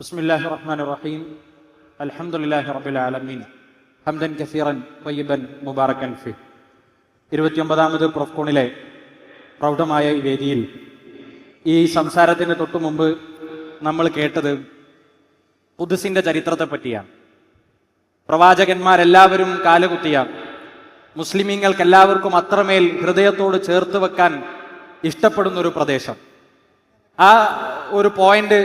ബിസ്മില്ലാഹി الرحيم റഹീം لله റബ്ബിൽ ആലമീൻ حمدا കസീറൻ طيبا مباركا فيه ഇരുപത്തിയൊമ്പതാമത് പ്രൊഫ്കോണിലെ പ്രൗഢമായ ഈ വേദിയിൽ ഈ സംസാരത്തിന് തൊട്ടു മുമ്പ് നമ്മൾ കേട്ടത് കുതിസിന്റെ ചരിത്രത്തെ പറ്റിയാണ്. പ്രവാചകന്മാരെല്ലാവരും കാലുകുത്തിയ മുസ്ലിമീങ്ങൾക്ക് എല്ലാവർക്കും അത്രമേൽ ഹൃദയത്തോട് ചേർത്ത് വെക്കാൻ ഇഷ്ടപ്പെടുന്ന ഒരു പ്രദേശം. ആ ഒരു പോയിന്റ്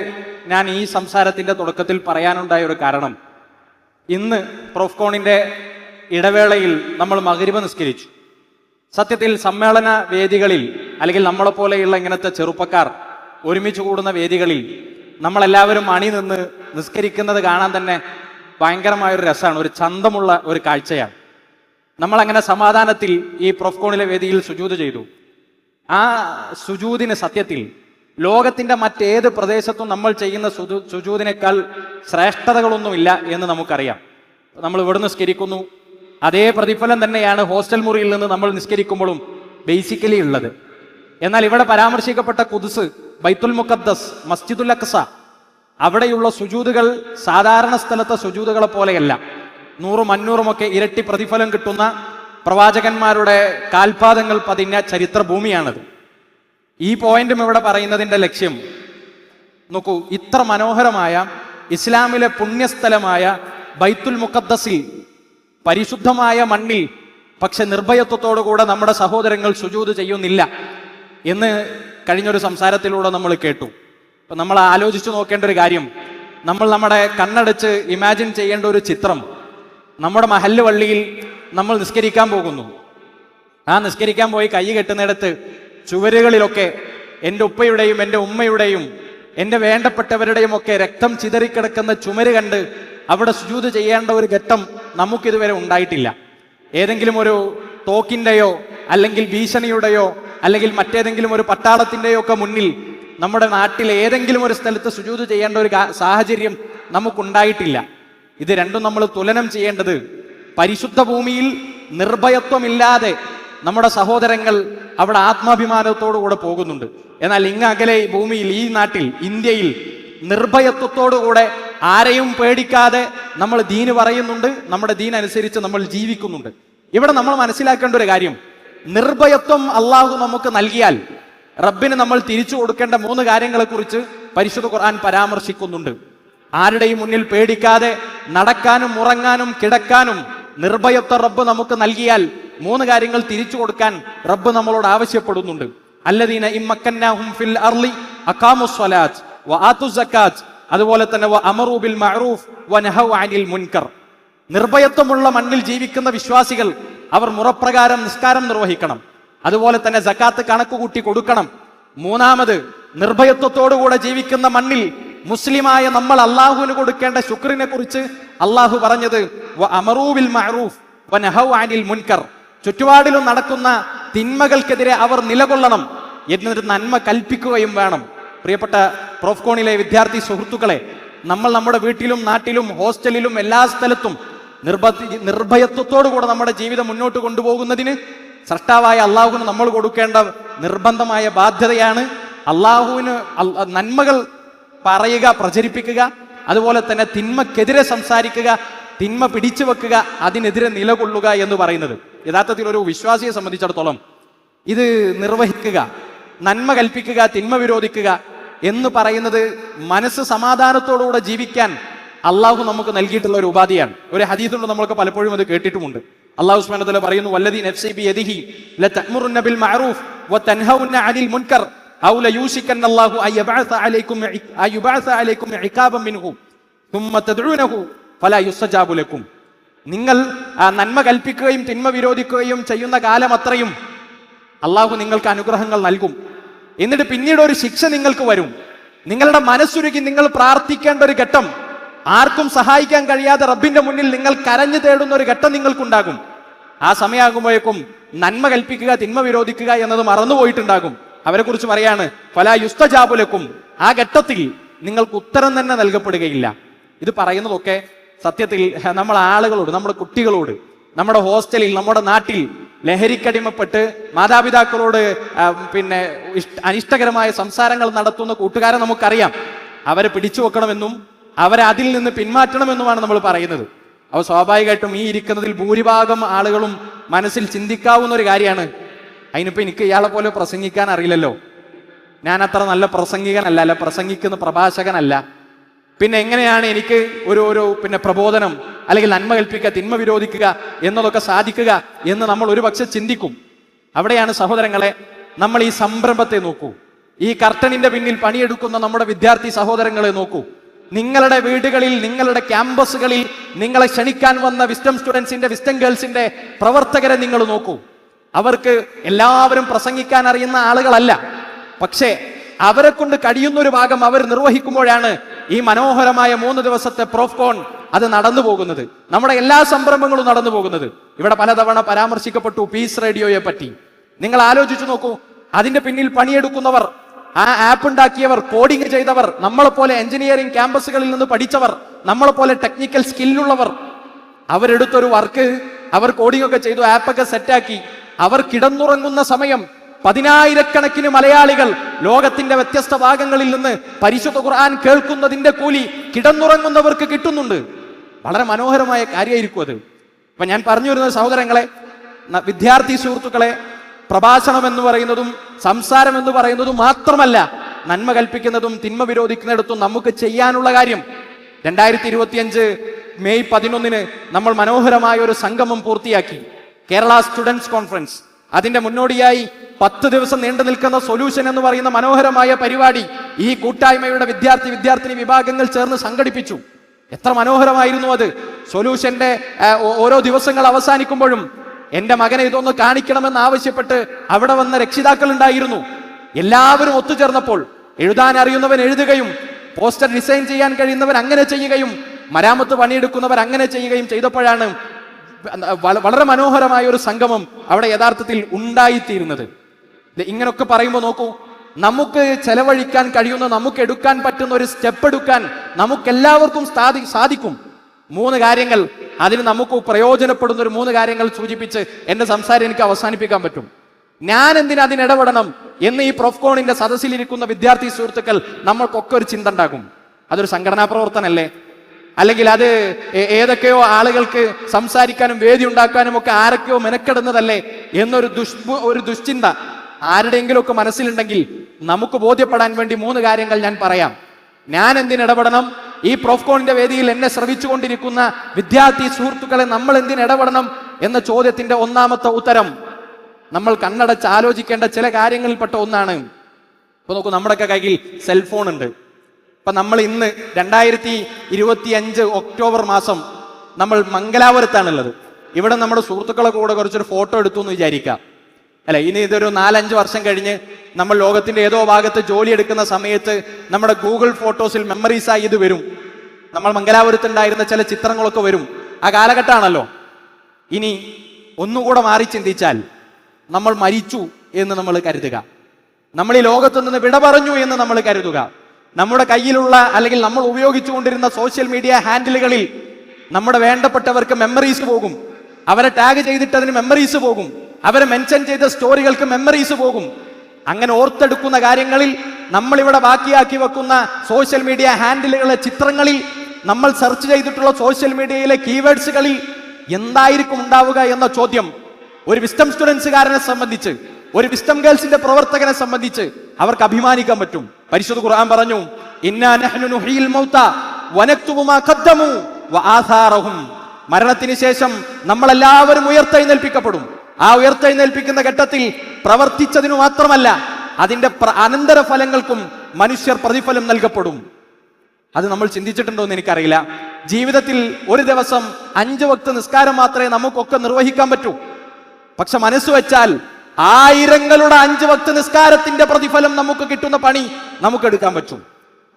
ഞാൻ ഈ സംസാരത്തിന്റെ തുടക്കത്തിൽ പറയാനുണ്ടായ ഒരു കാരണം. ഇന്ന് പ്രൊഫ്കോണിന്റെ ഇടവേളയിൽ നമ്മൾ മകരിവ് നിസ്കരിച്ചു. സത്യത്തിൽ സമ്മേളന വേദികളിൽ അല്ലെങ്കിൽ നമ്മളെപ്പോലെയുള്ള ഇങ്ങനത്തെ ചെറുപ്പക്കാർ ഒരുമിച്ച് കൂടുന്ന വേദികളിൽ നമ്മളെല്ലാവരും അണി നിന്ന് നിസ്കരിക്കുന്നത് കാണാൻ തന്നെ ഭയങ്കരമായൊരു രസമാണ്. ഒരു ചന്തമുള്ള ഒരു കാഴ്ചയാണ്. നമ്മളങ്ങനെ സമാധാനത്തിൽ ഈ പ്രൊഫ്കോണിലെ വേദിയിൽ സുജൂത് ചെയ്തു. ആ സുജൂതിന് സത്യത്തിൽ ലോകത്തിന്റെ മറ്റേത് പ്രദേശത്തും നമ്മൾ ചെയ്യുന്ന സുജു സുജൂതിനേക്കാൾ ശ്രേഷ്ഠതകളൊന്നുമില്ല എന്ന് നമുക്കറിയാം. നമ്മൾ ഇവിടെ നിസ്കരിക്കുന്നു. അതേ പ്രതിഫലം തന്നെയാണ് ഹോസ്റ്റൽ മുറിയിൽ നിന്ന് നമ്മൾ നിസ്കരിക്കുമ്പോഴും ബേസിക്കലി ഉള്ളത്. എന്നാൽ ഇവിടെ പരാമർശിക്കപ്പെട്ട കുതുസ് ബൈത്തുൽ മുഖദ്ദസ് മസ്ജിദുൽ അക്സ അവിടെയുള്ള സുജൂതുകൾ സാധാരണ സ്ഥലത്തെ സുജൂതുകളെ പോലെയല്ല. നൂറും അഞ്ഞൂറുമൊക്കെ ഇരട്ടി പ്രതിഫലം കിട്ടുന്ന പ്രവാചകന്മാരുടെ കാൽപാദങ്ങൾ പതിഞ്ഞ ചരിത്ര ഭൂമിയാണത് ഈ പോയിന്റും ഇവിടെ പറയുന്നതിന്റെ ലക്ഷ്യം. നോക്കൂ ഇത്ര മനോഹരമായ ഇസ്ലാമിലെ പുണ്യസ്ഥലമായ ബൈത്തുൽ മുഖദ്ദസിൽ പരിശുദ്ധമായ മണ്ണിൽ പക്ഷെ നിർഭയത്വത്തോടുകൂടെ നമ്മുടെ സഹോദരങ്ങൾ സുജൂത് ചെയ്യുന്നില്ല എന്ന് കഴിഞ്ഞൊരു സംസാരത്തിലൂടെ നമ്മൾ കേട്ടു. അപ്പൊ നമ്മൾ ആലോചിച്ചു നോക്കേണ്ട ഒരു കാര്യം. നമ്മൾ നമ്മുടെ കണ്ണടച്ച് ഇമാജിൻ ചെയ്യേണ്ട ഒരു ചിത്രം നമ്മുടെ മഹല്ല് വള്ളിയിൽ നമ്മൾ നിസ്കരിക്കാൻ പോകുന്നു. ആ നിസ്കരിക്കാൻ പോയി കൈ കെട്ടുന്നിടത്ത് ചുവരുകളിലൊക്കെ എന്റെ ഉപ്പയുടെയും എന്റെ ഉമ്മയുടെയും എന്റെ വേണ്ടപ്പെട്ടവരുടെയും ഒക്കെ രക്തം ചിതറിക്കിടക്കുന്ന ചുമര് കണ്ട് അവിടെ സുജൂത് ചെയ്യേണ്ട ഒരു ഘട്ടം നമുക്കിതുവരെ ഉണ്ടായിട്ടില്ല. ഏതെങ്കിലും ഒരു തോക്കിന്റെയോ അല്ലെങ്കിൽ ഭീഷണിയുടെയോ അല്ലെങ്കിൽ മറ്റേതെങ്കിലും ഒരു പട്ടാളത്തിന്റെയോ ഒക്കെ മുന്നിൽ നമ്മുടെ നാട്ടിൽ ഏതെങ്കിലും ഒരു സ്ഥലത്ത് സുജൂത് ചെയ്യേണ്ട ഒരു സാഹചര്യം നമുക്കുണ്ടായിട്ടില്ല. ഇത് രണ്ടും നമ്മൾ തുലനം ചെയ്യേണ്ടത് പരിശുദ്ധ ഭൂമിയിൽ നിർഭയത്വമില്ലാതെ നമ്മുടെ സഹോദരങ്ങൾ അവിടെ ആത്മാഭിമാനത്തോടു കൂടെ പോകുന്നുണ്ട്. എന്നാൽ ഇങ്ങ് അകലെ ഭൂമിയിൽ ഈ നാട്ടിൽ ഇന്ത്യയിൽ നിർഭയത്വത്തോടുകൂടെ ആരെയും പേടിക്കാതെ നമ്മൾ ദീന് പറയുന്നുണ്ട് നമ്മുടെ ദീൻ അനുസരിച്ച് നമ്മൾ ജീവിക്കുന്നുണ്ട്. ഇവിടെ നമ്മൾ മനസ്സിലാക്കേണ്ട ഒരു കാര്യം നിർഭയത്വം അള്ളാഹു നമുക്ക് നൽകിയാൽ റബ്ബിന് നമ്മൾ തിരിച്ചു കൊടുക്കേണ്ട മൂന്ന് കാര്യങ്ങളെ കുറിച്ച് പരിശുദ്ധ ഖുർആൻ പരാമർശിക്കുന്നുണ്ട്. ആരുടെയും മുന്നിൽ പേടിക്കാതെ നടക്കാനും ഉറങ്ങാനും കിടക്കാനും നിർഭയത്വ റബ്ബ് നമുക്ക് നൽകിയാൽ മൂന്ന് കാര്യങ്ങൾ തിരിച്ചു കൊടുക്കാൻ റബ്ബ് നമ്മളോട് ആവശ്യപ്പെടുന്നുണ്ട്. അല്ലദീന ഇമ്മക്കന്നാഹും ഫിൽ സ്വലാത്ത് വആതു സക്കാത്ത്. അതുപോലെ തന്നെ വ അമറു ബിൽ മഅറൂഫ് വനഹവ അനിൽ മുൻകർ. നിർഭയത്വമുള്ള മണ്ണിൽ ജീവിക്കുന്ന വിശ്വാസികൾ അവർ മുറപ്രകാരം നിസ്കാരം നിർവഹിക്കണം. അതുപോലെ തന്നെ സക്കാത്ത് കണക്ക് കൂട്ടി കൊടുക്കണം. മൂന്നാമത് നിർഭയത്വത്തോടുകൂടെ ജീവിക്കുന്ന മണ്ണിൽ മുസ്ലിമായ നമ്മൾ അള്ളാഹുവിന് കൊടുക്കേണ്ട ശുക്രിനെ കുറിച്ച് അള്ളാഹു പറഞ്ഞത് "വ അമറൂബിൽ മഅറൂഫ് വനഹൗ അനിൽ മുൻകർ. ചുറ്റുപാടിലും നടക്കുന്ന തിന്മകൾക്കെതിരെ അവർ നിലകൊള്ളണം എന്നൊരു നന്മ കൽപ്പിക്കുകയും വേണം. പ്രിയപ്പെട്ട പ്രോഫ്കോണിലെ വിദ്യാർത്ഥി സുഹൃത്തുക്കളെ നമ്മൾ നമ്മുടെ വീട്ടിലും നാട്ടിലും ഹോസ്റ്റലിലും എല്ലാ സ്ഥലത്തും നിർഭ നിർഭയത്വത്തോടുകൂടെ നമ്മുടെ ജീവിതം മുന്നോട്ട് കൊണ്ടുപോകുന്നതിന് സൃഷ്ടാവായ അള്ളാഹുവിന് നമ്മൾ കൊടുക്കേണ്ട നിർബന്ധമായ ബാധ്യതയാണ്. അള്ളാഹുവിന് നന്മകൾ പറയുക പ്രചരിപ്പിക്കുക അതുപോലെ തന്നെ തിന്മക്കെതിരെ സംസാരിക്കുക തിന്മ പിടിച്ചു വെക്കുക അതിനെതിരെ നിലകൊള്ളുക എന്ന് പറയുന്നത്. യഥാർത്ഥത്തിൽ ഒരു വിശ്വാസിയെ സംബന്ധിച്ചിടത്തോളം ഇത് നിർവഹിക്കുക നന്മ കൽപ്പിക്കുക തിന്മ വിരോധിക്കുക എന്ന് പറയുന്നത് മനസ്സ് സമാധാനത്തോടുകൂടെ ജീവിക്കാൻ അള്ളാഹു നമുക്ക് നൽകിയിട്ടുള്ള ഒരു ഉപാധിയാണ്. ഒരു ഹദീസുണ്ട് നമ്മൾക്ക് പലപ്പോഴും അത് കേട്ടിട്ടുമുണ്ട്. അള്ളാഹു സ്മരണത്തിൽ പറയുന്നു വല്ലദീ നഫ്സി ബിയദിഹി ലതഅമുറുന്ന ബിൽ മഅറൂഫ് വതൻഹൗന അനിൽ മുൻകർ ഔ ലയൂശിക്കന്ന അല്ലാഹു അയ്യബഅസ അലൈക്കും അയ്യബഅസ അലൈക്കും ഇഖാബൻ മിൻഹു ثم തദ്ഉനഹു ഫലാ യുസ്തജാബു ലക്കും. നിങ്ങൾ നന്മ കൽപ്പിക്കുകയും തിന്മ വിരോധിക്കുകയും ചെയ്യുന്ന കാലം അത്രയും. അള്ളാഹു നിങ്ങൾക്ക് അനുഗ്രഹങ്ങൾ നൽകും. എന്നിട്ട് പിന്നീട് ഒരു ശിക്ഷ നിങ്ങൾക്ക് വരും. നിങ്ങളുടെ മനസ്സുരുക്കി നിങ്ങൾ പ്രാർത്ഥിക്കേണ്ട ഒരു ഘട്ടം. ആർക്കും സഹായിക്കാൻ കഴിയാതെ റബ്ബിന്റെ മുന്നിൽ നിങ്ങൾ കരഞ്ഞു തേടുന്ന ഒരു ഘട്ടം നിങ്ങൾക്കുണ്ടാകും. ആ സമയമാകുമ്പോഴേക്കും നന്മ കൽപ്പിക്കുക തിന്മ വിരോധിക്കുക എന്നത് മറന്നുപോയിട്ടുണ്ടാകും അവരെ കുറിച്ച് പറയാണ് പല യുസ്തജാബുലക്കും ആ ഘട്ടത്തിൽ നിങ്ങൾക്ക് ഉത്തരം തന്നെ നൽകപ്പെടുകയില്ല. ഇത് പറയുന്നതൊക്കെ സത്യത്തിൽ നമ്മൾ ആളുകളോട് നമ്മുടെ കുട്ടികളോട് നമ്മുടെ ഹോസ്റ്റലിൽ നമ്മുടെ നാട്ടിൽ ലഹരിക്കടിമപ്പെട്ട് മാതാപിതാക്കളോട് പിന്നെ അനിഷ്ടകരമായ സംസാരങ്ങൾ നടത്തുന്ന കൂട്ടുകാരെ നമുക്കറിയാം. അവരെ പിടിച്ചു വെക്കണമെന്നും അവരെ അതിൽ നിന്ന് പിന്മാറ്റണമെന്നുമാണ് നമ്മൾ പറയുന്നത്. അവ സ്വാഭാവികമായിട്ടും ഈ ഇരിക്കുന്നതിൽ ഭൂരിഭാഗം ആളുകളും മനസ്സിൽ ചിന്തിക്കാവുന്ന ഒരു കാര്യമാണ്. അതിനിപ്പോ എനിക്ക് ഇയാളെ പോലെ പ്രസംഗിക്കാൻ അറിയില്ലല്ലോ. ഞാൻ അത്ര നല്ല പ്രസംഗികനല്ല അല്ല പ്രസംഗിക്കുന്ന പ്രഭാഷകനല്ല. പിന്നെ എങ്ങനെയാണ് എനിക്ക് ഒരു ഒരു പിന്നെ പ്രബോധനം അല്ലെങ്കിൽ നന്മ കൽപ്പിക്കുക തിന്മ വിരോധിക്കുക എന്നതൊക്കെ സാധിക്കുക എന്ന് നമ്മൾ ഒരു പക്ഷെ ചിന്തിക്കും. അവിടെയാണ് സഹോദരങ്ങളെ നമ്മൾ ഈ സംരംഭത്തെ നോക്കൂ. ഈ കർട്ടണിന്റെ പിന്നിൽ പണിയെടുക്കുന്ന നമ്മുടെ വിദ്യാർത്ഥി സഹോദരങ്ങളെ നോക്കൂ. നിങ്ങളുടെ വീടുകളിൽ നിങ്ങളുടെ ക്യാമ്പസുകളിൽ നിങ്ങളെ ക്ഷണിക്കാൻ വന്ന വിസ്റ്റം സ്റ്റുഡൻസിന്റെ വിസ്റ്റം ഗേൾസിന്റെ പ്രവർത്തകരെ നിങ്ങൾ നോക്കൂ. അവർക്ക് എല്ലാവരും പ്രസംഗിക്കാൻ അറിയുന്ന ആളുകളല്ല. പക്ഷേ അവരെ കൊണ്ട് കഴിയുന്ന ഒരു ഭാഗം അവർ നിർവഹിക്കുമ്പോഴാണ് ഈ മനോഹരമായ മൂന്ന് ദിവസത്തെ പ്രോഫ്കോൺ അത് നടന്നു പോകുന്നത്. നമ്മുടെ എല്ലാ സംരംഭങ്ങളും നടന്നു പോകുന്നത്. ഇവിടെ പലതവണ പരാമർശിക്കപ്പെട്ടു പീസ് റേഡിയോയെ പറ്റി. നിങ്ങൾ ആലോചിച്ചു നോക്കൂ. അതിന്റെ പിന്നിൽ പണിയെടുക്കുന്നവർ ആ ആപ്പ് ഉണ്ടാക്കിയവർ കോഡിംഗ് ചെയ്തവർ നമ്മളെപ്പോലെ എഞ്ചിനീയറിംഗ് ക്യാമ്പസുകളിൽ നിന്ന് പഠിച്ചവർ നമ്മളെപ്പോലെ ടെക്നിക്കൽ സ്കില്ലുള്ളവർ അവരെടുത്തൊരു വർക്ക് അവർ കോഡിംഗ് ഒക്കെ ചെയ്തു ആപ്പൊക്കെ സെറ്റാക്കി അവർ കിടന്നുറങ്ങുന്ന സമയം പതിനായിരക്കണക്കിന് മലയാളികൾ ലോകത്തിന്റെ വ്യത്യസ്ത ഭാഗങ്ങളിൽ നിന്ന് പരിശുദ്ധ ഖുർആൻ കേൾക്കുന്നതിന്റെ കൂലി കിടന്നുറങ്ങുന്നവർക്ക് കിട്ടുന്നുണ്ട്. വളരെ മനോഹരമായ കാര്യമായിരിക്കും അത്. അപ്പൊ ഞാൻ പറഞ്ഞു വരുന്നത് സഹോദരങ്ങളെ വിദ്യാർത്ഥി സുഹൃത്തുക്കളെ പ്രഭാഷണം എന്ന് പറയുന്നതും സംസാരം എന്ന് പറയുന്നതും മാത്രമല്ല നന്മ കൽപ്പിക്കുന്നതും തിന്മ വിരോധിക്കുന്നിടത്തും നമുക്ക് ചെയ്യാനുള്ള കാര്യം. രണ്ടായിരത്തി ഇരുപത്തിയഞ്ച് മെയ് പതിനൊന്നിന് നമ്മൾ മനോഹരമായ ഒരു സംഗമം പൂർത്തിയാക്കി. Kerala students conference. അതിന്റെ മുന്നോടിയായി പത്ത് ദിവസം നീണ്ടു നിൽക്കുന്ന സൊല്യൂഷൻ എന്ന് പറയുന്ന മനോഹരമായ പരിപാടി ഈ കൂട്ടായ്മയുടെ വിദ്യാർത്ഥി വിദ്യാർത്ഥിനി വിഭാഗങ്ങൾ ചേർന്ന് സംഘടിപ്പിച്ചു. എത്ര മനോഹരമായിരുന്നു അത്. സൊല്യൂഷന്റെ ഓരോ ദിവസങ്ങൾ അവസാനിക്കുമ്പോഴും എന്റെ മകനെ ഇതൊന്ന് കാണിക്കണമെന്ന് ആവശ്യപ്പെട്ട് അവിടെ വന്ന രക്ഷിതാക്കൾ ഉണ്ടായിരുന്നു. എല്ലാവരും ഒത്തുചേർന്നപ്പോൾ എഴുതാൻ അറിയുന്നവൻ എഴുതുകയും പോസ്റ്റർ ഡിസൈൻ ചെയ്യാൻ കഴിയുന്നവൻ അങ്ങനെ ചെയ്യുകയും മരാമത്ത് പണിയെടുക്കുന്നവർ അങ്ങനെ ചെയ്യുകയും ചെയ്തപ്പോഴാണ് വളരെ മനോഹരമായ ഒരു സംഗമം അവിടെ യഥാർത്ഥത്തിൽ ഉണ്ടായിത്തീരുന്നത്. ഇങ്ങനൊക്കെ പറയുമ്പോൾ നോക്കൂ നമുക്ക് ചെലവഴിക്കാൻ കഴിയുന്ന നമുക്ക് എടുക്കാൻ പറ്റുന്ന ഒരു സ്റ്റെപ്പ് എടുക്കാൻ നമുക്ക് എല്ലാവർക്കും സാധിക്കും. മൂന്ന് കാര്യങ്ങൾ അതിന് നമുക്ക് പ്രയോജനപ്പെടുന്ന ഒരു മൂന്ന് കാര്യങ്ങൾ സൂചിപ്പിച്ച് എന്റെ സംസാരം എനിക്ക് അവസാനിപ്പിക്കാൻ പറ്റും. ഞാൻ എന്തിനാ അതിന് ഇടപെടണം എന്ന് ഈ പ്രൊഫ്കോണിന്റെ സദസ്സിലിരിക്കുന്ന വിദ്യാർത്ഥി സുഹൃത്തുക്കൾ നമ്മൾക്കൊക്കെ ഒരു ചിന്ത ഉണ്ടാകും. അതൊരു സംഘടനാ പ്രവർത്തനല്ലേ? അല്ലെങ്കിൽ അത് ഏതൊക്കെയോ ആളുകൾക്ക് സംസാരിക്കാനും വേദി ഉണ്ടാക്കാനും ഒക്കെ ആരൊക്കെയോ മെനക്കെടുന്നതല്ലേ എന്നൊരു ദുഷ് ഒരു ദുശ്ചിന്ത. ആരുടെയെങ്കിലും ഒക്കെ മനസ്സിലുണ്ടെങ്കിൽ നമുക്ക് ബോധ്യപ്പെടാൻ വേണ്ടി മൂന്ന് കാര്യങ്ങൾ ഞാൻ പറയാം. ഞാൻ എന്തിനിടപെടണം? ഈ പ്രോഫ്കോണിന്റെ വേദിയിൽ എന്നെ ശ്രവിച്ചുകൊണ്ടിരിക്കുന്ന വിദ്യാർത്ഥി സുഹൃത്തുക്കളെ നമ്മൾ എന്തിനിടപെടണം എന്ന ചോദ്യത്തിന്റെ ഒന്നാമത്തെ ഉത്തരം നമ്മൾ കണ്ണടച്ച് ആലോചിക്കേണ്ട ചില കാര്യങ്ങളിൽപ്പെട്ട ഒന്നാണ്. ഇപ്പൊ നോക്കൂ നമ്മുടെയൊക്കെ കയ്യിൽ സെൽഫോൺ ഉണ്ട്. ഇപ്പൊ നമ്മൾ ഇന്ന് രണ്ടായിരത്തി ഇരുപത്തി അഞ്ച് ഒക്ടോബർ മാസം നമ്മൾ മംഗലാപുരത്താണുള്ളത്. ഇവിടെ നമ്മുടെ സുഹൃത്തുക്കളെ കൂടെ കുറച്ചൊരു ഫോട്ടോ എടുത്തു എന്ന് വിചാരിക്കാം. അല്ലെ ഇനി ഇതൊരു നാലഞ്ച് വർഷം കഴിഞ്ഞ് നമ്മൾ ലോകത്തിന്റെ ഏതോ ഭാഗത്ത് ജോലി എടുക്കുന്ന സമയത്ത് നമ്മുടെ ഗൂഗിൾ ഫോട്ടോസിൽ മെമ്മറീസ് ആയി ഇത് വരും. നമ്മൾ മംഗലാപുരത്തുണ്ടായിരുന്ന ചില ചിത്രങ്ങളൊക്കെ വരും. ആ കാലഘട്ടമാണല്ലോ. ഇനി ഒന്നുകൂടെ മാറി ചിന്തിച്ചാൽ നമ്മൾ മരിച്ചു എന്ന് നമ്മൾ കരുതുക. നമ്മൾ ഈ ലോകത്തു നിന്ന് വിട പറഞ്ഞു എന്ന് നമ്മൾ കരുതുക. നമ്മുടെ കയ്യിലുള്ള അല്ലെങ്കിൽ നമ്മൾ ഉപയോഗിച്ചുകൊണ്ടിരുന്ന സോഷ്യൽ മീഡിയ ഹാൻഡിലുകളിൽ നമ്മുടെ വേണ്ടപ്പെട്ടവർക്ക് മെമ്മറീസ് പോകും. അവരെ ടാഗ് ചെയ്തിട്ട് അതിന് മെമ്മറീസ് പോകും. അവരെ മെൻഷൻ ചെയ്ത സ്റ്റോറികൾക്ക് മെമ്മറീസ് പോകും. അങ്ങനെ ഓർത്തെടുക്കുന്ന കാര്യങ്ങളിൽ നമ്മളിവിടെ ബാക്കിയാക്കി വെക്കുന്ന സോഷ്യൽ മീഡിയ ഹാൻഡിലുകളെ ചിത്രങ്ങളിൽ നമ്മൾ സെർച്ച് ചെയ്തിട്ടുള്ള സോഷ്യൽ മീഡിയയിലെ കീവേഡ്സുകളിൽ എന്തായിരിക്കും ഉണ്ടാവുക എന്ന ചോദ്യം ഒരു വിസ്റ്റം സ്റ്റുഡൻസുകാരനെ സംബന്ധിച്ച് ഒരു വിസ്റ്റം ഗേൾസിന്റെ പ്രവർത്തകനെ സംബന്ധിച്ച് അവർക്ക് അഭിമാനിക്കാൻ പറ്റും. പരിശുദ്ധ ഖുർആൻ പറഞ്ഞു മരണത്തിന് ശേഷം നമ്മളെല്ലാവരും ഉയർത്തെഴുന്നേൽപ്പിക്കപ്പെടും. ആ ഉയർത്തെഴുന്നേൽപ്പിക്കുന്ന ഘട്ടത്തിൽ പ്രവർത്തിച്ചതിനു മാത്രമല്ല അതിന്റെ അനന്തരഫലങ്ങൾക്കും അനന്തര ഫലങ്ങൾക്കും മനുഷ്യർ പ്രതിഫലം നൽകപ്പെടും. അത് നമ്മൾ ചിന്തിച്ചിട്ടുണ്ടോ എന്ന് എനിക്കറിയില്ല. ജീവിതത്തിൽ ഒരു ദിവസം അഞ്ച് വക്ത നിസ്കാരം മാത്രമേ നമുക്കൊക്കെ നിർവഹിക്കാൻ പറ്റൂ. പക്ഷെ മനസ്സ് വെച്ചാൽ ആയിരങ്ങളുടെ അഞ്ച് വക്ത നിസ്കാരത്തിന്റെ പ്രതിഫലം നമുക്ക് കിട്ടുന്ന പണി നമുക്ക് എടുക്കാൻ പറ്റും.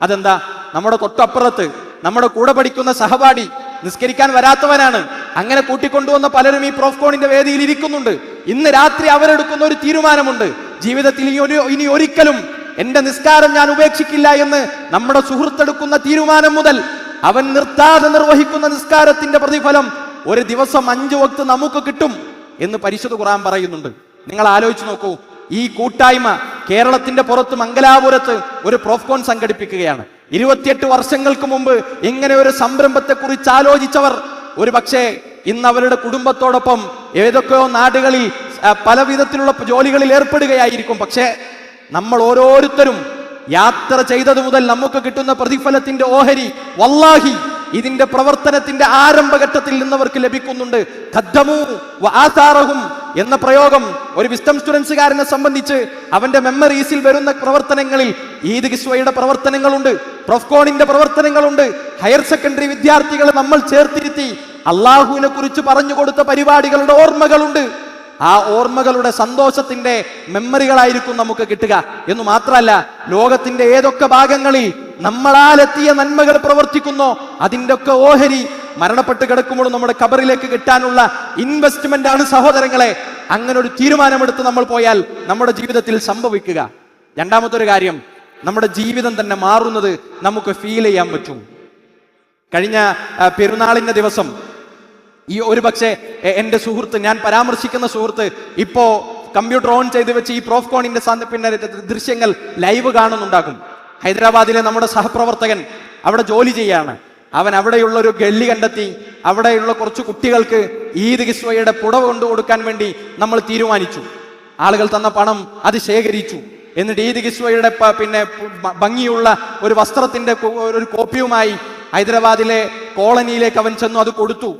അതെന്താ? നമ്മുടെ തൊട്ടപ്പുറത്ത് നമ്മുടെ കൂടെ പഠിക്കുന്ന സഹപാഠി നിസ്കരിക്കാൻ വരാത്തവനാണ്. അങ്ങനെ കൂട്ടിക്കൊണ്ടുവന്ന പലരും ഈ പ്രോഫ്കോണിന്റെ വേദിയിൽ ഇരിക്കുന്നുണ്ട്. ഇന്ന് രാത്രി അവരെടുക്കുന്ന ഒരു തീരുമാനമുണ്ട്. ജീവിതത്തിൽ ഇനി ഒരു ഇനി ഒരിക്കലും എന്റെ നിസ്കാരം ഞാൻ ഉപേക്ഷിക്കില്ല എന്ന് നമ്മുടെ സുഹൃത്തെടുക്കുന്ന തീരുമാനം മുതൽ അവൻ നിർത്താതെ നിർവഹിക്കുന്ന നിസ്കാരത്തിന്റെ പ്രതിഫലം ഒരു ദിവസം അഞ്ചു വക്ത് നമുക്ക് കിട്ടും എന്ന് പരിശുദ്ധ ഖുറാൻ പറയുന്നുണ്ട്. നിങ്ങൾ ആലോചിച്ച് നോക്കൂ. ഈ കൂട്ടായ്മ കേരളത്തിന്റെ പുറത്ത് മംഗലാപുരത്ത് ഒരു പ്രോഫ്കോൺ സംഘടിപ്പിക്കുകയാണ്. ഇരുപത്തിയെട്ട് വർഷങ്ങൾക്ക് മുമ്പ് ഇങ്ങനെ ഒരു സംരംഭത്തെ കുറിച്ച് ആലോചിച്ചവർ ഒരു പക്ഷേ ഇന്ന് അവരുടെ കുടുംബത്തോടൊപ്പം ഏതൊക്കെയോ നാടുകളിൽ പല വിധത്തിലുള്ള ജോലികളിൽ ഏർപ്പെടുകയായിരിക്കും. പക്ഷേ നമ്മൾ ഓരോരുത്തരും യാത്ര ചെയ്തത് മുതൽ നമുക്ക് കിട്ടുന്ന പ്രതിഫലത്തിന്റെ ഓഹരി വല്ലാഹി. ഇതിന്റെ പ്രവർത്തനത്തിന്റെ ആരംഭഘട്ടത്തിൽ നിന്നവർക്ക് ലഭിക്കുന്നുണ്ട്. ആഥാറഹും എന്ന പ്രയോഗം ഒരു വിസ്റ്റം സ്റ്റുഡൻസുകാരനെ സംബന്ധിച്ച് അവന്റെ മെമ്മറീസിൽ വരുന്ന പ്രവർത്തനങ്ങളിൽ ഈദ് കിസ്വയുടെ പ്രവർത്തനങ്ങളുണ്ട് പ്രൊഫ്കോണിന്റെ പ്രവർത്തനങ്ങളുണ്ട്. ഹയർ സെക്കൻഡറി വിദ്യാർത്ഥികളെ നമ്മൾ ചേർത്തിരുത്തി അള്ളാഹുവിനെ കുറിച്ച് പറഞ്ഞു കൊടുത്ത പരിപാടികളുടെ ഓർമ്മകളുണ്ട്. ആ ഓർമ്മകളുടെ സന്തോഷത്തിന്റെ മെമ്മറികളായിരിക്കും നമുക്ക് കിട്ടുക. എന്ന് മാത്രമല്ല ലോകത്തിന്റെ ഏതൊക്കെ ഭാഗങ്ങളിൽ നമ്മളാലെത്തിയ നന്മകൾ പ്രവർത്തിക്കുന്നോ. അതിന്റെ ഒക്കെ ഓഹരി മരണപ്പെട്ട് കിടക്കുമ്പോൾ നമ്മുടെ കബറിലേക്ക് കിട്ടാനുള്ള ഇൻവെസ്റ്റ്മെന്റ് ആണ് സഹോദരങ്ങളെ. അങ്ങനെ ഒരു തീരുമാനമെടുത്ത് നമ്മൾ പോയാൽ നമ്മുടെ ജീവിതത്തിൽ സംഭവിക്കുക. രണ്ടാമത്തെ ഒരു കാര്യം നമ്മുടെ ജീവിതം തന്നെ മാറുന്നത് നമുക്ക് ഫീൽ ചെയ്യാൻ പറ്റും. കഴിഞ്ഞ പെരുന്നാളിന്റെ ദിവസം ഈ ഒരു പക്ഷേ എന്റെ സുഹൃത്ത് ഞാൻ പരാമർശിക്കുന്ന സുഹൃത്ത് ഇപ്പോ കമ്പ്യൂട്ടർ ഓൺ ചെയ്ത് വെച്ച് ഈ പ്രോഫ്കോണിന്റെ സാന്ത- പിന്നെ ദൃശ്യങ്ങൾ ലൈവ് കാണുന്നുണ്ടാകും. ഹൈദരാബാദിലെ നമ്മുടെ സഹപ്രവർത്തകൻ അവിടെ ജോലി ചെയ്യാണ്. അവൻ അവിടെയുള്ള ഒരു ഗല്ലി കണ്ടെത്തി. അവിടെയുള്ള കുറച്ച് കുട്ടികൾക്ക് ഈദ് കിസ്വയുടെ പുടവ കൊണ്ടു കൊടുക്കാൻ വേണ്ടി നമ്മൾ തീരുമാനിച്ചു. ആളുകൾ തന്ന പണം അത് ശേഖരിച്ചു. എന്നിട്ട് ഈദ് കിസ്വയുടെ പിന്നെ ഭംഗിയുള്ള ഒരു വസ്ത്രത്തിന്റെ ഒരു കോപ്പിയുമായി ഹൈദരാബാദിലെ കോളനിയിലേക്ക് അവൻ ചെന്നു അത് കൊടുത്തു.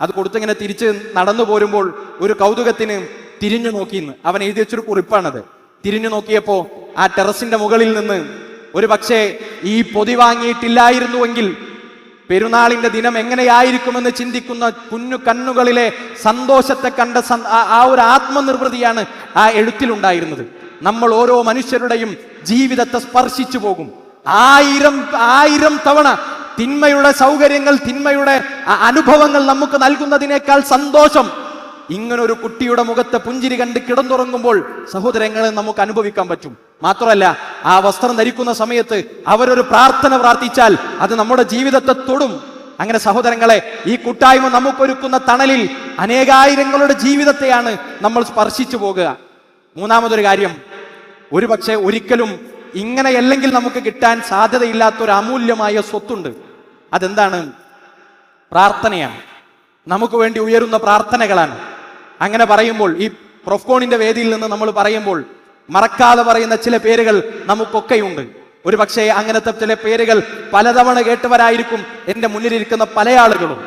അത് കൊടുത്തിങ്ങനെ തിരിച്ച് നടന്നു പോരുമ്പോൾ ഒരു കൗതുകത്തിന് തിരിഞ്ഞു നോക്കിന്ന് അവൻ എഴുതി വെച്ചൊരു കുറിപ്പാണത്. തിരിഞ്ഞു നോക്കിയപ്പോൾ ആ ടെറസിന്റെ മുകളിൽ നിന്ന് ഒരു പക്ഷേ ഈ പൊതി വാങ്ങിയിട്ടില്ലായിരുന്നുവെങ്കിൽ പെരുന്നാളിന്റെ ദിനം എങ്ങനെയായിരിക്കുമെന്ന് ചിന്തിക്കുന്ന കുഞ്ഞു കണ്ണുകളിലെ സന്തോഷത്തെ കണ്ട ആ- ഒരു ആത്മനിർവൃതിയാണ് ആ എഴുത്തിലുണ്ടായിരുന്നത്. നമ്മൾ ഓരോ മനുഷ്യരുടെയും ജീവിതത്തെ സ്പർശിച്ചു പോകും. ആയിരം ആയിരം തവണ തിന്മയുടെ സൗകര്യങ്ങൾ തിന്മയുടെ അനുഭവങ്ങൾ നമുക്ക് നൽകുന്നതിനേക്കാൾ സന്തോഷം. ഇങ്ങനൊരു കുട്ടിയുടെ മുഖത്തെ പുഞ്ചിരി കണ്ട് കിടന്നുറങ്ങുമ്പോൾ സഹോദരങ്ങളെ നമുക്ക് അനുഭവിക്കാൻ പറ്റും. മാത്രമല്ല ആ വസ്ത്രം ധരിക്കുന്ന സമയത്ത് അവരൊരു പ്രാർത്ഥന പ്രാർത്ഥിച്ചാൽ അത് നമ്മുടെ ജീവിതത്തെ തൊടും. അങ്ങനെ സഹോദരങ്ങളെ ഈ കൂട്ടായ്മ നമുക്കൊരുക്കുന്ന തണലിൽ അനേകായിരങ്ങളുടെ ജീവിതത്തെയാണ് നമ്മൾ സ്പർശിച്ചു പോകുക. മൂന്നാമതൊരു കാര്യം ഒരുപക്ഷെ ഒരിക്കലും ഇങ്ങനെയല്ലെങ്കിൽ നമുക്ക് കിട്ടാൻ സാധ്യതയില്ലാത്ത ഒരു അമൂല്യമായ സ്വത്തുണ്ട്. അതെന്താണ്? പ്രാർത്ഥനയാണ്. നമുക്ക് വേണ്ടി ഉയരുന്ന പ്രാർത്ഥനകളാണ്. അങ്ങനെ പറയുമ്പോൾ ഈ പ്രൊഫ്കോണിന്റെ വേദിയിൽ നിന്ന് നമ്മൾ പറയുമ്പോൾ മറക്കാതെ പറയുന്ന ചില പേരുകൾ നമുക്കൊക്കെയുണ്ട്. ഒരു പക്ഷേ അങ്ങനത്തെ ചില പേരുകൾ പലതവണ കേട്ടവരായിരിക്കും എന്റെ മുന്നിലിരിക്കുന്ന പല ആളുകളും.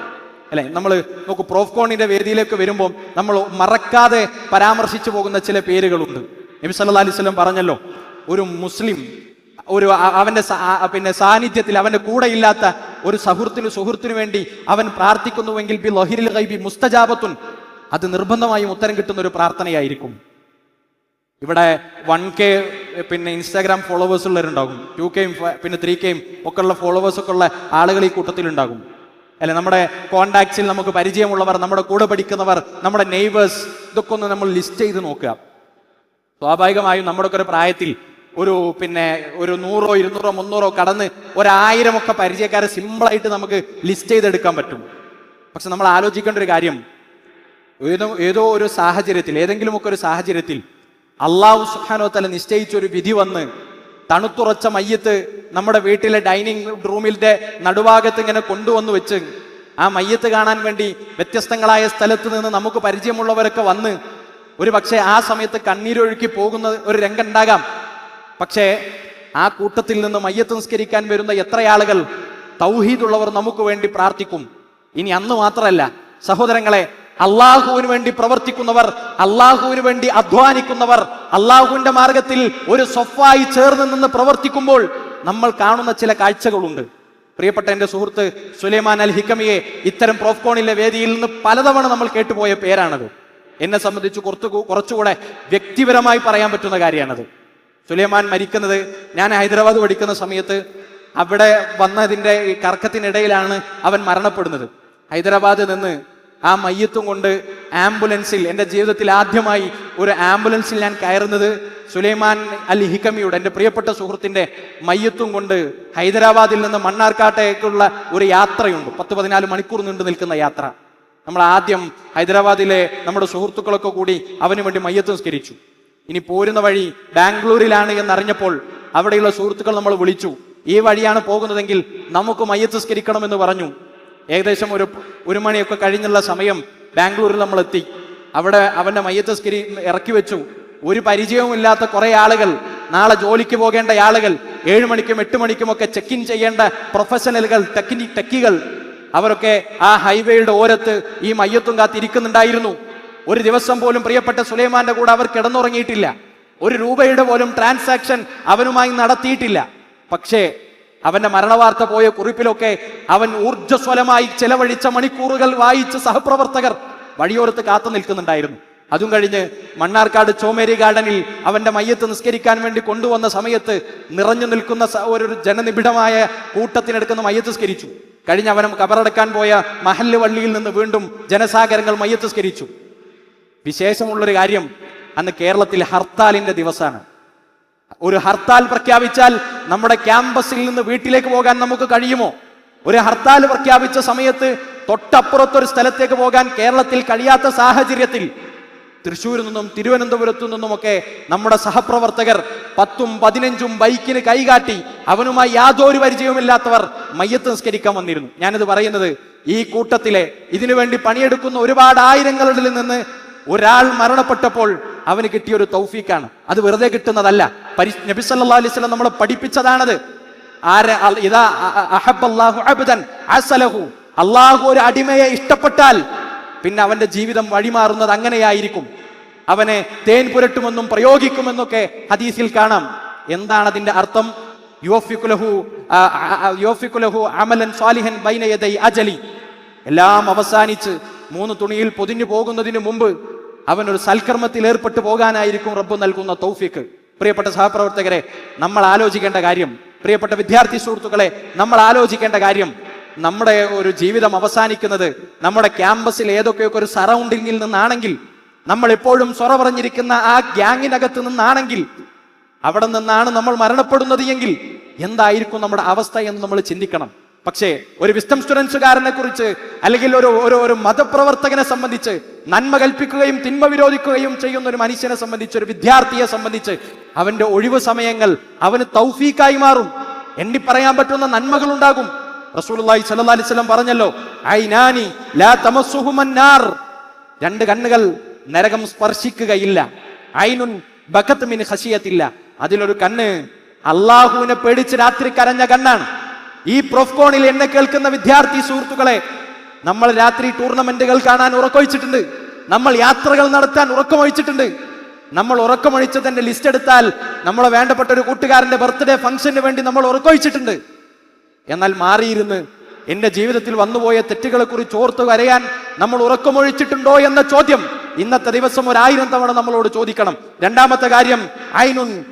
അല്ലെ? നമ്മൾ നോക്കൂ പ്രോഫ്കോണിന്റെ വേദിയിലേക്ക് വരുമ്പോൾ നമ്മൾ മറക്കാതെ പരാമർശിച്ചു പോകുന്ന ചില പേരുകളുണ്ട്. നബി സല്ല അലൈഹി വസല്ലം പറഞ്ഞല്ലോ ഒരു മുസ്ലിം ഒരു അവന്റെ പിന്നെ സാന്നിധ്യത്തിൽ അവന്റെ കൂടെ ഇല്ലാത്ത ഒരു സുഹൃത്തിന് സുഹൃത്തിനു വേണ്ടി അവൻ പ്രാർത്ഥിക്കുന്നുവെങ്കിൽ ബി ലഹിരിൽ ഗൈബി മുസ്തജാബത്തുൻ. അത് നിർബന്ധമായും ഉത്തരം കിട്ടുന്ന ഒരു പ്രാർത്ഥനയായിരിക്കും. ഇവിടെ വൺ കെ പിന്നെ ഇൻസ്റ്റാഗ്രാം ഫോളോവേഴ്സ് ഉള്ളവരുണ്ടാകും. ടു കെയും പിന്നെ ത്രീ കെയും ഒക്കെ ഉള്ള ഫോളോവേഴ്സ് ഒക്കെ ഉള്ള ആളുകൾ ഈ കൂട്ടത്തിലുണ്ടാകും. അല്ലെ നമ്മുടെ കോണ്ടാക്ട്സിൽ നമുക്ക് പരിചയമുള്ളവർ നമ്മുടെ കൂടെ പഠിക്കുന്നവർ നമ്മുടെ നെയ്ബേഴ്സ് ഇതൊക്കെ ഒന്ന് നമ്മൾ ലിസ്റ്റ് ചെയ്ത് നോക്കുക. സ്വാഭാവികമായും നമ്മുടെ ഒക്കെ ഒരു പ്രായത്തിൽ ഒരു പിന്നെ ഒരു നൂറോ ഇരുന്നൂറോ മുന്നൂറോ കടന്ന് ഒരായിരമൊക്കെ പരിചയക്കാരെ സിമ്പിളായിട്ട് നമുക്ക് ലിസ്റ്റ് ചെയ്തെടുക്കാൻ പറ്റും. പക്ഷെ നമ്മൾ ആലോചിക്കേണ്ട ഒരു കാര്യം ഏതോ ഏതോ ഒരു സാഹചര്യത്തിൽ ഏതെങ്കിലുമൊക്കെ ഒരു സാഹചര്യത്തിൽ അള്ളാഹു സുഹാനോ തല നിശ്ചയിച്ച ഒരു വിധി വന്ന് തണുത്തുറച്ച മയ്യത്ത് നമ്മുടെ വീട്ടിലെ ഡൈനിങ് റൂമിന്റെ നടുഭാഗത്ത് ഇങ്ങനെ കൊണ്ടുവന്ന് വെച്ച് ആ മയ്യത്ത് കാണാൻ വേണ്ടി വ്യത്യസ്തങ്ങളായ സ്ഥലത്ത് നിന്ന് നമുക്ക് പരിചയമുള്ളവരൊക്കെ വന്ന് ഒരു പക്ഷേ ആ സമയത്ത് കണ്ണീരൊഴുക്കി പോകുന്ന ഒരു രംഗം ഉണ്ടാകാം. പക്ഷേ ആ കൂട്ടത്തിൽ നിന്ന് മയ്യത്ത് നിസ്കരിക്കാൻ വരുന്ന എത്ര ആളുകൾ തൗഹീദുള്ളവർ നമുക്ക് വേണ്ടി പ്രാർത്ഥിക്കും. ഇനി അന്ന് മാത്രമല്ല സഹോദരങ്ങളെ അള്ളാഹുവിന് വേണ്ടി പ്രവർത്തിക്കുന്നവർ അള്ളാഹുവിന് വേണ്ടി അധ്വാനിക്കുന്നവർ അള്ളാഹുവിന്റെ മാർഗത്തിൽ ഒരു സ്വഫായി ചേർന്ന് നിന്ന് പ്രവർത്തിക്കുമ്പോൾ നമ്മൾ കാണുന്ന ചില കാഴ്ചകളുണ്ട്. പ്രിയപ്പെട്ട എന്റെ സുഹൃത്ത് സുലൈമാൻ അൽ ഹിക്കമിയെ ഇത്തരം പ്രോഫ്കോണിലെ വേദിയിൽ നിന്ന് പലതവണ നമ്മൾ കേട്ടുപോയ പേരാണത്. എന്നെ സംബന്ധിച്ച് കുറച്ചു കുറച്ചുകൂടെ വ്യക്തിപരമായി പറയാൻ പറ്റുന്ന കാര്യമാണത്. സുലൈമാൻ മരിക്കുന്നത് ഞാൻ ഹൈദരാബാദ് പഠിക്കുന്ന സമയത്ത് അവിടെ വന്നതിന്റെ ഈ കറക്കത്തിനിടയിലാണ് അവൻ മരണപ്പെടുന്നത്. ഹൈദരാബാദിൽ നിന്ന് ആ മയ്യത്തും കൊണ്ട് ആംബുലൻസിൽ എന്റെ ജീവിതത്തിൽ ആദ്യമായി ഒരു ആംബുലൻസിൽ ഞാൻ കയറുന്നത് സുലൈമാൻ അൽ ഹിക്കമിയുടെ എന്റെ പ്രിയപ്പെട്ട സുഹൃത്തിന്റെ മയ്യത്തും കൊണ്ട് ഹൈദരാബാദിൽ നിന്ന് മണ്ണാർക്കാട്ടേക്കുള്ള ഒരു യാത്രയുണ്ട്. പത്ത് പതിനാല് മണിക്കൂർ നീണ്ടു നിൽക്കുന്ന യാത്ര. നമ്മൾ ആദ്യം ഹൈദരാബാദിലെ നമ്മുടെ സുഹൃത്തുക്കളൊക്കെ കൂടി അവന് വേണ്ടി മയ്യത്തും സ്കരിച്ചു ഇനി പോരുന്ന വഴി ബാംഗ്ലൂരിലാണ് എന്നറിഞ്ഞപ്പോൾ അവിടെയുള്ള സുഹൃത്തുക്കൾ നമ്മൾ വിളിച്ചു. ഈ വഴിയാണ് പോകുന്നതെങ്കിൽ നമുക്ക് മയ്യത്ത് സ്കരിക്കണമെന്ന് പറഞ്ഞു. ഏകദേശം ഒരു ഒരു മണിയൊക്കെ കഴിഞ്ഞുള്ള സമയം ബാംഗ്ലൂരിൽ നമ്മൾ എത്തി അവിടെ അവന്റെ മയ്യത്തസ്കരി ഇറക്കി വെച്ചു. ഒരു പരിചയവും കുറേ കുറെ ആളുകൾ നാളെ ജോലിക്ക് പോകേണ്ട ആളുകൾ ഏഴു മണിക്കും എട്ട് മണിക്കും ഒക്കെ ചെക്ക് ഇൻ ചെയ്യേണ്ട പ്രൊഫഷണലുകൾ ടെക്നി ടെക്കികൾ അവരൊക്കെ ആ ഹൈവേയുടെ ഓരത്ത് ഈ മയ്യത്തും കാത്തിരിക്കുന്നുണ്ടായിരുന്നു. ഒരു ദിവസം പോലും പ്രിയപ്പെട്ട സുലൈമാന്റെ കൂടെ അവർ കിടന്നുറങ്ങിയിട്ടില്ല. ഒരു രൂപയുടെ പോലും ട്രാൻസാക്ഷൻ അവനുമായി നടത്തിയിട്ടില്ല. പക്ഷേ അവന്റെ മരണവാർത്ത പോയ കുറിപ്പിലൊക്കെ അവൻ ഊർജസ്വലമായി ചെലവഴിച്ച മണിക്കൂറുകൾ വായിച്ച സഹപ്രവർത്തകർ വഴിയോരത്ത് കാത്തു നിൽക്കുന്നുണ്ടായിരുന്നു. അതും കഴിഞ്ഞ് മണ്ണാർക്കാട് ചോമേരി ഗാർഡനിൽ അവന്റെ മയ്യത്ത് നിസ്കരിക്കാൻ വേണ്ടി കൊണ്ടുവന്ന സമയത്ത് നിറഞ്ഞു നിൽക്കുന്ന ഒരു ജനനിബിഡമായ കൂട്ടത്തിനെടുക്കുന്ന മയ്യത്ത് സ്കരിച്ചു കഴിഞ്ഞ അവനും കബറടക്കാൻ പോയ മഹല്ല് വള്ളിയിൽ നിന്ന് വീണ്ടും ജനസാഗരങ്ങൾ മയ്യത്ത് സ്കരിച്ചു വിശേഷമുള്ളൊരു കാര്യം അന്ന് കേരളത്തിൽ ഹർത്താലിന്റെ ദിവസമാണ് ഒരു ഹർത്താൽ പ്രഖ്യാപിച്ചാൽ നമ്മുടെ ക്യാമ്പസിൽ നിന്ന് വീട്ടിലേക്ക് പോകാൻ നമുക്ക് കഴിയുമോ? ഒരു ഹർത്താൽ പ്രഖ്യാപിച്ച സമയത്ത് തൊട്ടപ്പുറത്തൊരു സ്ഥലത്തേക്ക് പോകാൻ കേരളത്തിൽ കഴിയാത്ത സാഹചര്യത്തിൽ തൃശ്ശൂരിൽ നിന്നും തിരുവനന്തപുരത്തു നിന്നുമൊക്കെ നമ്മുടെ സഹപ്രവർത്തകർ പത്തും പതിനഞ്ചും ബൈക്കിന് കൈകാട്ടി അവനുമായി യാതൊരു പരിചയവുമില്ലാത്തവർ മയ്യത്ത് നിസ്കരിക്കാൻ വന്നിരുന്നു. ഞാനിത് പറയുന്നത് ഈ കൂട്ടത്തിലെ ഇതിനുവേണ്ടി പണിയെടുക്കുന്ന ഒരുപാട് ആയിരങ്ങളിൽ നിന്ന് ഒരാൾ മരണപ്പെട്ടപ്പോൾ അവന് കിട്ടിയ ഒരു തൗഫീക്കാണ്. അത് വെറുതെ കിട്ടുന്നതല്ല. പരി നബി സല്ലാ അലൈഹി വസല്ലം നമ്മളെ പഠിപ്പിച്ചതാണത്. ആരെ അൽ- ഇതാ അ- അ- അഹബ്ബല്ലാഹു അബ്ദൻ അസലഹു. അള്ളാഹു ഒരു അടിമയെ ഇഷ്ടപ്പെട്ടാൽ പിന്നെ അവന്റെ ജീവിതം വഴിമാറുന്നത് അങ്ങനെയായിരിക്കും. അവനെ തേൻ പുരട്ടുമെന്നും പ്രയോഗിക്കുമെന്നൊക്കെ ഹദീസിൽ കാണാം. എന്താണ് അതിന്റെ അർത്ഥം? യോഫിക്കുലഹു യോഫിക്കുലഹു അമലൻ സ്വാലിഹൻ ബൈന യദൈ അജലി. എല്ലാം അവസാനിച്ച് മൂന്ന് തുണിയിൽ പൊതിഞ്ഞു പോകുന്നതിന് മുമ്പ് അവൻ ഒരു സൽക്കർമ്മത്തിൽ ഏർപ്പെട്ടു പോകാനായിരിക്കും റബ്ബ് നൽകുന്ന തൗഫിക്ക്. പ്രിയപ്പെട്ട സഹപ്രവർത്തകരെ നമ്മൾ ആലോചിക്കേണ്ട കാര്യം പ്രിയപ്പെട്ട വിദ്യാർത്ഥി സുഹൃത്തുക്കളെ നമ്മൾ ആലോചിക്കേണ്ട കാര്യം നമ്മുടെ ഒരു ജീവിതം അവസാനിക്കുന്നത് നമ്മുടെ ക്യാമ്പസിൽ ഏതൊക്കെയൊക്കെ ഒരു സറൗണ്ടിങ്ങിൽ നിന്നാണെങ്കിൽ നമ്മൾ എപ്പോഴും സ്വറ പറഞ്ഞിരിക്കുന്ന ആ ഗ്യാങ്ങിനകത്ത് നിന്നാണെങ്കിൽ അവിടെ നിന്നാണ് നമ്മൾ മരണപ്പെടുന്നത് എന്തായിരിക്കും നമ്മുടെ അവസ്ഥ എന്ന് നമ്മൾ ചിന്തിക്കണം. പക്ഷേ ഒരു വിസ്റ്റം സ്റ്റുഡൻസുകാരനെ കുറിച്ച് അല്ലെങ്കിൽ ഒരു ഒരു ഒരു മതപ്രവർത്തകനെ സംബന്ധിച്ച് നന്മ കൽപ്പിക്കുകയും തിന്മ വിരോധിക്കുകയും ചെയ്യുന്ന ഒരു മനുഷ്യനെ സംബന്ധിച്ച് ഒരു വിദ്യാർത്ഥിയെ സംബന്ധിച്ച് അവന്റെ ഒഴിവ് സമയങ്ങൾ അവന് തൗഫീക്കായി മാറും. എണ്ണി പറയാൻ പറ്റുന്ന നന്മകൾ ഉണ്ടാകും അലൈഹി വസല്ലം പറഞ്ഞല്ലോ ഐനാനി ലാ രണ്ട് കണ്ണുകൾ നരകം സ്പർശിക്കുകയില്ല. ഐനുൻ ബക്കത്ത് മിൻ ഹസിയത്തില്ല അതിലൊരു കണ്ണ് അള്ളാഹുവിനെ പേടിച്ച് രാത്രി കരഞ്ഞ കണ്ണാണ്. ഈ പ്രൊഫ്കോണിൽ എന്നെ കേൾക്കുന്ന വിദ്യാർത്ഥി സുഹൃത്തുക്കളെ നമ്മൾ രാത്രി ടൂർണമെന്റുകൾ കാണാൻ ഉറക്കൊഴിച്ചിട്ടുണ്ട്. നമ്മൾ യാത്രകൾ നടത്താൻ ഉറക്കമൊഴിച്ചിട്ടുണ്ട്. നമ്മൾ ഉറക്കമൊഴിച്ചതിന്റെ ലിസ്റ്റ് എടുത്താൽ നമ്മളെ വേണ്ടപ്പെട്ട ഒരു കൂട്ടുകാരന്റെ ബർത്ത്ഡേ ഫംഗ്ഷന് വേണ്ടി നമ്മൾ ഉറക്കൊഴിച്ചിട്ടുണ്ട്. എന്നാൽ മാറിയിരുന്ന് എന്റെ ജീവിതത്തിൽ വന്നുപോയ തെറ്റുകളെ കുറിച്ച് ഓർത്തു കരയാൻ നമ്മൾ ഉറക്കമൊഴിച്ചിട്ടുണ്ടോ എന്ന ചോദ്യം ഇന്നത്തെ ദിവസം ഒരായിരം തവണ നമ്മളോട് ചോദിക്കണം രണ്ടാമത്തെ കാര്യം ഐനുൻ.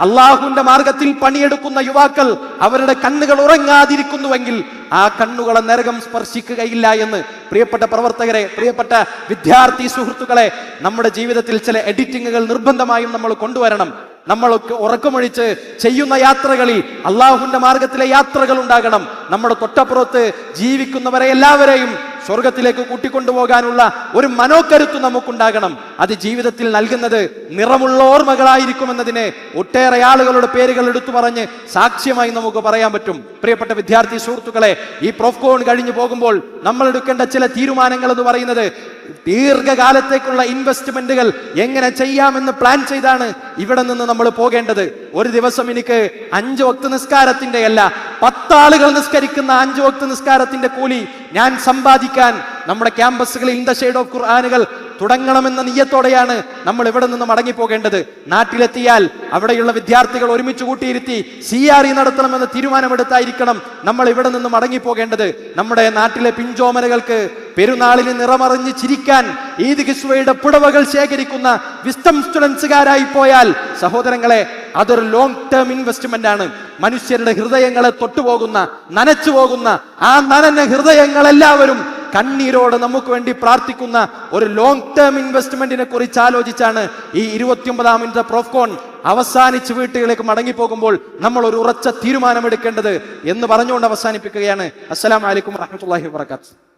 അള്ളാഹുവിന്റെ മാർഗത്തിൽ പണിയെടുക്കുന്ന യുവാക്കൾ അവരുടെ കണ്ണുകൾ ഉറങ്ങാതിരിക്കുന്നുവെങ്കിൽ ആ കണ്ണുകളെ നരകം സ്പർശിക്കുകയില്ല എന്ന് പ്രിയപ്പെട്ട പ്രവർത്തകരെ പ്രിയപ്പെട്ട വിദ്യാർത്ഥി സുഹൃത്തുക്കളെ നമ്മുടെ ജീവിതത്തിൽ ചില എഡിറ്റിങ്ങുകൾ നിർബന്ധമായും നമ്മൾ കൊണ്ടുവരണം നമ്മളൊക്കെ ഉറക്കമൊഴിച്ച് ചെയ്യുന്ന യാത്രകളിൽ അള്ളാഹുവിന്റെ മാർഗത്തിലെ യാത്രകൾ ഉണ്ടാകണം. നമ്മുടെ തൊട്ടപ്പുറത്ത് ജീവിക്കുന്നവരെ എല്ലാവരെയും സ്വർഗത്തിലേക്ക് കൂട്ടിക്കൊണ്ടുപോകാനുള്ള ഒരു മനോക്കരുത്ത് നമുക്കുണ്ടാകണം. അത് ജീവിതത്തിൽ നൽകുന്നത് നിറമുള്ള ഓർമ്മകളായിരിക്കുമെന്നതിന് ഒട്ടേറെ ആളുകളുടെ പേരുകൾ എടുത്തു പറഞ്ഞ് സാക്ഷ്യമായി നമുക്ക് പറയാൻ പറ്റും. പ്രിയപ്പെട്ട വിദ്യാർത്ഥി സുഹൃത്തുക്കളെ ഈ പ്രോഫ്കോൺ കഴിഞ്ഞു പോകുമ്പോൾ നമ്മൾ എടുക്കേണ്ട ചില തീരുമാനങ്ങൾ എന്ന് പറയുന്നത് ദീർഘകാലത്തേക്കുള്ള ഇൻവെസ്റ്റ്മെന്റുകൾ എങ്ങനെ ചെയ്യാമെന്ന് പ്ലാൻ ചെയ്താണ് ഇവിടെ നിന്ന് നമ്മൾ പോകേണ്ടത്. ഒരു ദിവസം എനിക്ക് അഞ്ച് വക്ത നിസ്കാരത്തിന്റെ അല്ല പത്താളുകൾ നിസ്കരിക്കുന്ന അഞ്ച് വക്ത നിസ്കാരത്തിന്റെ കൂലി ഞാൻ സമ്പാദിക്കാൻ നമ്മുടെ ക്യാമ്പസുകളിൽ ഇൻ ദ ഷെയ്ഡ് ഓഫ് ഖുർആാനുകൾ തുടങ്ങണമെന്ന നീയത്തോടെയാണ് നമ്മൾ ഇവിടെ നിന്ന് മടങ്ങിപ്പോകേണ്ടത്. നാട്ടിലെത്തിയാൽ അവിടെയുള്ള വിദ്യാർത്ഥികൾ ഒരുമിച്ച് കൂട്ടിയിരുത്തി സി ആർ ഇ നടത്തണമെന്ന് തീരുമാനമെടുത്തായിരിക്കണം നമ്മൾ ഇവിടെ നിന്ന് മടങ്ങിപ്പോകേണ്ടത്. നമ്മുടെ നാട്ടിലെ പിഞ്ചോമനകൾക്ക് പെരുന്നാളിന് നിറമറിഞ്ഞ് ചിരിക്കാൻ ഈദ് ഖിസ്വയുടെ പുടവകൾ ശേഖരിക്കുന്ന വിസ്റ്റം സ്റ്റുഡൻസുകാരായി പോയാൽ സഹോദരങ്ങളെ അതൊരു ലോങ് ടേം ഇൻവെസ്റ്റ്മെന്റ് ആണ്. മനുഷ്യരുടെ ഹൃദയങ്ങളെ തൊട്ടുപോകുന്ന നനച്ചു പോകുന്ന ആ നനഞ്ഞ ഹൃദയങ്ങളെല്ലാവരും കണ്ണീരോടെ നമുക്ക് വേണ്ടി പ്രാർത്ഥിക്കുന്ന ഒരു ലോങ് ടേം ഇൻവെസ്റ്റ്മെന്റിനെ കുറിച്ച് ആലോചിച്ചാണ് ഈ ഇരുപത്തിയൊമ്പതാം മിനിറ്റ് പ്രോഫ്കോൺ അവസാനിച്ച് വീട്ടുകളിലേക്ക് മടങ്ങിപ്പോകുമ്പോൾ നമ്മൾ ഒരു ഉറച്ച തീരുമാനമെടുക്കേണ്ടത് എന്ന് പറഞ്ഞുകൊണ്ട് അവസാനിപ്പിക്കുകയാണ്. അസ്സലാം വലൈക്കും വാഹമത്തല്ലാഹി വാത്തു